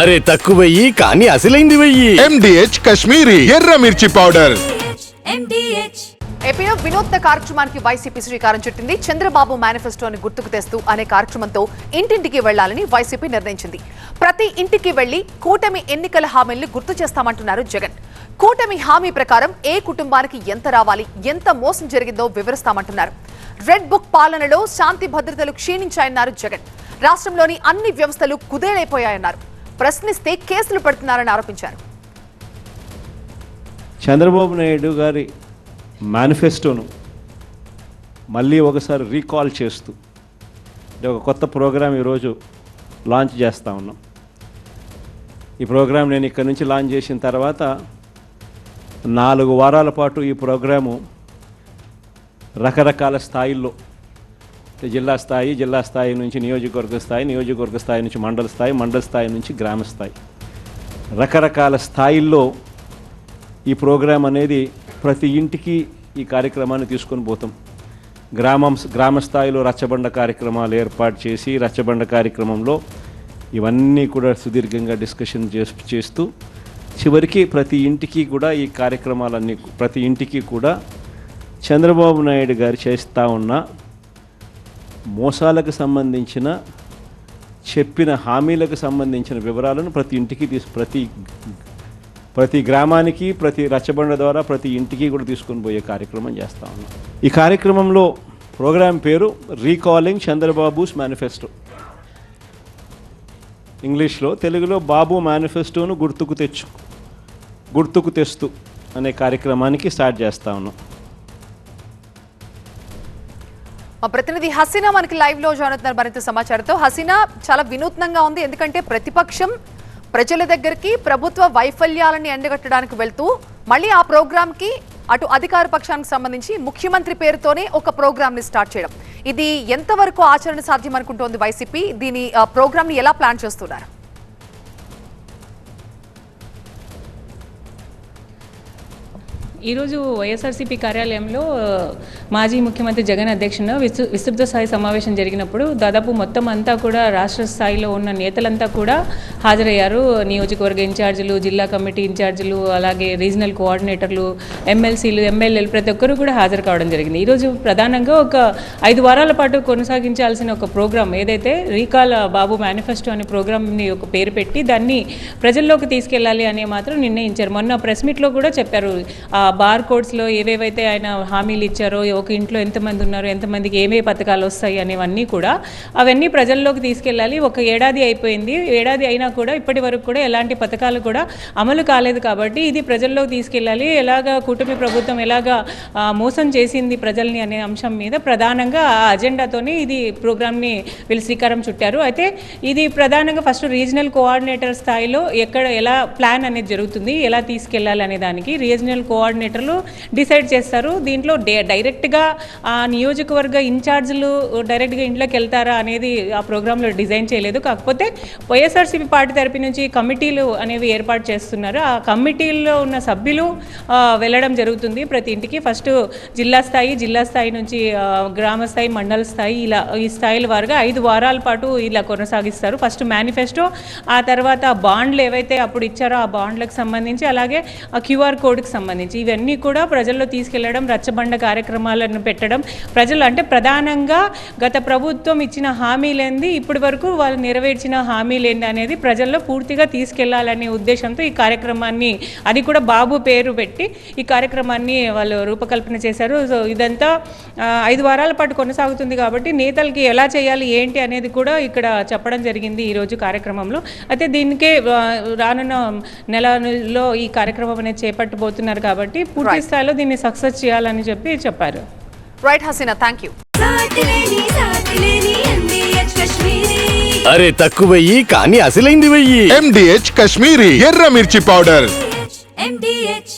అరే తక్కువ వెయ్యి కానీ అసలైంది వెయ్యి. ఎండిహెచ్ కశ్మీరీ ఎర్ర మిర్చి పౌడర్. ఏపీలో వినూత్న కార్యక్రమానికి వైసీపీ శ్రీకారం చుట్టింది. చంద్రబాబు మేనిఫెస్టోని గుర్తుకు తెస్తూ అనే కార్యక్రమంతో ఇంటింటికి వెళ్ళాలని వైసీపీ నిర్ణయించింది. ప్రతి ఇంటికి వెళ్ళి కూటమి ఎన్నికల హామీల్ని గుర్తు చేస్తామంటున్నారు జగన్. కూటమి హామీ ప్రకారం ఏ కుటుంబానికి ఎంత రావాలి ఎంత మోసం జరిగిందో వివరిస్తామంటున్నారు. రెడ్ బుక్ పాలనలో శాంతి భద్రతలు క్షీణించాయన్నారు జగన్. రాష్ట్రంలోని అన్ని వ్యవస్థలు కుదేలైపోయాయన్నారు. ప్రశ్నిస్తే కేసులు పెడుతున్నారని ఆరోపించారు. చంద్రబాబు నాయుడు గారి మేనిఫెస్టోను మళ్ళీ ఒకసారి రీకాల్ చేస్తూ అంటే ఒక కొత్త ప్రోగ్రాం ఈరోజు లాంచ్ చేస్తూ ఉన్నాం. ఈ ప్రోగ్రాం నేను ఇక్కడ నుంచి లాంచ్ చేసిన తర్వాత నాలుగు వారాల పాటు ఈ ప్రోగ్రాము రకరకాల స్థాయిల్లో జిల్లా స్థాయి జిల్లా స్థాయి నుంచి నియోజకవర్గ స్థాయి నియోజకవర్గ స్థాయి నుంచి మండల స్థాయి మండల స్థాయి నుంచి గ్రామ స్థాయి. రకరకాల స్థాయిల్లో ఈ ప్రోగ్రాం అనేది ప్రతి ఇంటికి ఈ కార్యక్రమాన్ని తీసుకొని పోతాం. గ్రామం గ్రామ స్థాయిలో రచ్చబండ కార్యక్రమాలు ఏర్పాటు చేసి రచ్చబండ కార్యక్రమంలో ఇవన్నీ కూడా సుదీర్ఘంగా డిస్కషన్ చేస్తూ చివరికి ప్రతి ఇంటికి కూడా ఈ కార్యక్రమాలన్నీ ప్రతి ఇంటికి కూడా చంద్రబాబు నాయుడు గారు చేస్తూ ఉన్న మోసాలకు సంబంధించిన చెప్పిన హామీలకు సంబంధించిన వివరాలను ప్రతి ఇంటికి తీసు ప్రతి ప్రతి గ్రామానికి ప్రతి రచ్చబండ ద్వారా ప్రతి ఇంటికి కూడా తీసుకొని పోయే కార్యక్రమం చేస్తా ఉన్నాం. ఈ కార్యక్రమంలో ప్రోగ్రాం పేరు రీకాలింగ్ చంద్రబాబుస్ మేనిఫెస్టో. ఇంగ్లీష్లో తెలుగులో బాబు మేనిఫెస్టోను గుర్తుకు తెచ్చు గుర్తుకు తెస్తూ అనే కార్యక్రమానికి స్టార్ట్ చేస్తా ఉన్నాం. మా ప్రతినిధి హసీనా మనకి లైవ్లో జాయిన్ అవుతున్నారు మరింత సమాచారంతో. హసీనా చాలా వినూత్నంగా ఉంది. ఎందుకంటే ప్రతిపక్షం ప్రజల దగ్గరికి ప్రభుత్వ వైఫల్యాలని ఎండగట్టడానికి వెళ్తూ మళ్ళీ ఆ ప్రోగ్రామ్కి అటు అధికార పక్షానికి సంబంధించి ముఖ్యమంత్రి పేరుతోనే ఒక ప్రోగ్రామ్ని స్టార్ట్ చేయడం. ఇది ఎంతవరకు ఆచరణ సాధ్యం అనుకుంటోంది వైసీపీ? దీని ప్రోగ్రామ్ని ఎలా ప్లాన్ చేస్తున్నారు? ఈరోజు వైఎస్ఆర్సీపీ కార్యాలయంలో మాజీ ముఖ్యమంత్రి జగన్ అధ్యక్షన విస్తృత స్థాయి సమావేశం జరిగినప్పుడు దాదాపు మొత్తం అంతా కూడా రాష్ట్ర స్థాయిలో ఉన్న నేతలంతా కూడా హాజరయ్యారు. నియోజకవర్గ ఇన్ఛార్జీలు జిల్లా కమిటీ ఇన్ఛార్జీలు అలాగే రీజనల్ కోఆర్డినేటర్లు ఎమ్మెల్సీలు ఎమ్మెల్యేలు ప్రతి ఒక్కరూ కూడా హాజరు కావడం జరిగింది. ఈరోజు ప్రధానంగా ఒక ఐదు వారాల పాటు కొనసాగించాల్సిన ఒక ప్రోగ్రాం ఏదైతే రీకాల్ బాబు మేనిఫెస్టో అనే ప్రోగ్రామ్ని ఒక పేరు పెట్టి దాన్ని ప్రజల్లోకి తీసుకెళ్ళాలి అనే మాత్రం నిర్ణయించారు. మొన్న ప్రెస్ మీట్లో కూడా చెప్పారు. ఆ బార్ కోడ్స్లో ఏవేవైతే ఆయన హామీలు ఇచ్చారో ఒక ఇంట్లో ఎంతమంది ఉన్నారు ఎంతమందికి ఏమేమి పథకాలు వస్తాయి అనేవన్నీ కూడా అవన్నీ ప్రజల్లోకి తీసుకెళ్ళాలి. ఒక ఏడాది అయిపోయింది. ఏడాది అయినా కూడా ఇప్పటి వరకు కూడా ఎలాంటి పథకాలు కూడా అమలు కాలేదు కాబట్టి ఇది ప్రజల్లోకి తీసుకెళ్ళాలి. ఎలాగా కూటమి ప్రభుత్వం ఎలాగా మోసం చేసింది ప్రజల్ని అనే అంశం మీద ప్రధానంగా ఆ అజెండాతోనే ఇది ప్రోగ్రామ్ని వీళ్ళు శ్రీకారం చుట్టారు. అయితే ఇది ప్రధానంగా ఫస్ట్ రీజనల్ కోఆర్డినేటర్ స్థాయిలో ఎక్కడ ఎలా ప్లాన్ అనేది జరుగుతుంది ఎలా తీసుకెళ్ళాలి అనే దానికి రీజనల్ కోఆర్డినేటర్లు డిసైడ్ చేస్తారు. దీంట్లో డైరెక్ట్ డైరెక్ట్గా ఆ నియోజకవర్గ ఇన్ఛార్జీలు డైరెక్ట్గా ఇంట్లోకి వెళ్తారా అనేది ఆ ప్రోగ్రాంలో డిజైన్ చేయలేదు. కాకపోతే వైఎస్ఆర్సీపీ పార్టీ తరపు నుంచి కమిటీలు అనేవి ఏర్పాటు చేస్తున్నారు. ఆ కమిటీల్లో ఉన్న సభ్యులు వెళ్ళడం జరుగుతుంది ప్రతి ఇంటికి. ఫస్ట్ జిల్లా స్థాయి జిల్లా స్థాయి నుంచి గ్రామ స్థాయి మండల స్థాయి ఇలా ఈ స్థాయిల వారుగా ఐదు వారాల పాటు ఇలా కొనసాగిస్తారు. ఫస్ట్ మేనిఫెస్టో ఆ తర్వాత బాండ్లు ఏవైతే అప్పుడు ఇచ్చారో ఆ బాండ్లకు సంబంధించి అలాగే ఆ క్యూఆర్ కోడ్కి సంబంధించి ఇవన్నీ కూడా ప్రజల్లో తీసుకెళ్ళడం రచ్చబండ కార్యక్రమాలు కార్యక్రమాలను పెట్టడం. ప్రజలు అంటే ప్రధానంగా గత ప్రభుత్వం ఇచ్చిన హామీలేంది ఇప్పటి వరకు వాళ్ళు నెరవేర్చిన హామీలేంది అనేది ప్రజల్లో పూర్తిగా తీసుకెళ్ళాలనే ఉద్దేశంతో ఈ కార్యక్రమాన్ని అది కూడా బాబు పేరు పెట్టి ఈ కార్యక్రమాన్ని వాళ్ళు రూపకల్పన చేశారు. సో ఇదంతా ఐదు వారాల పాటు కొనసాగుతుంది కాబట్టి నేతలకి ఎలా చేయాలి ఏంటి అనేది కూడా ఇక్కడ చెప్పడం జరిగింది ఈరోజు కార్యక్రమంలో. అయితే దీనికే రానున్న నెలలో ఈ కార్యక్రమం అనేది చేపట్టబోతున్నారు కాబట్టి పూర్తి స్థాయిలో దీన్ని సక్సెస్ చేయాలని చెప్పి చెప్పారు. రైట్ హసీనా థ్యాంక్ యూ అరే తక్కువ వెయ్యి కానీ అసలైంది వెయ్యి. ఎండిహెచ్ కశ్మీరీ ఎర్ర మిర్చి పౌడర్. MDH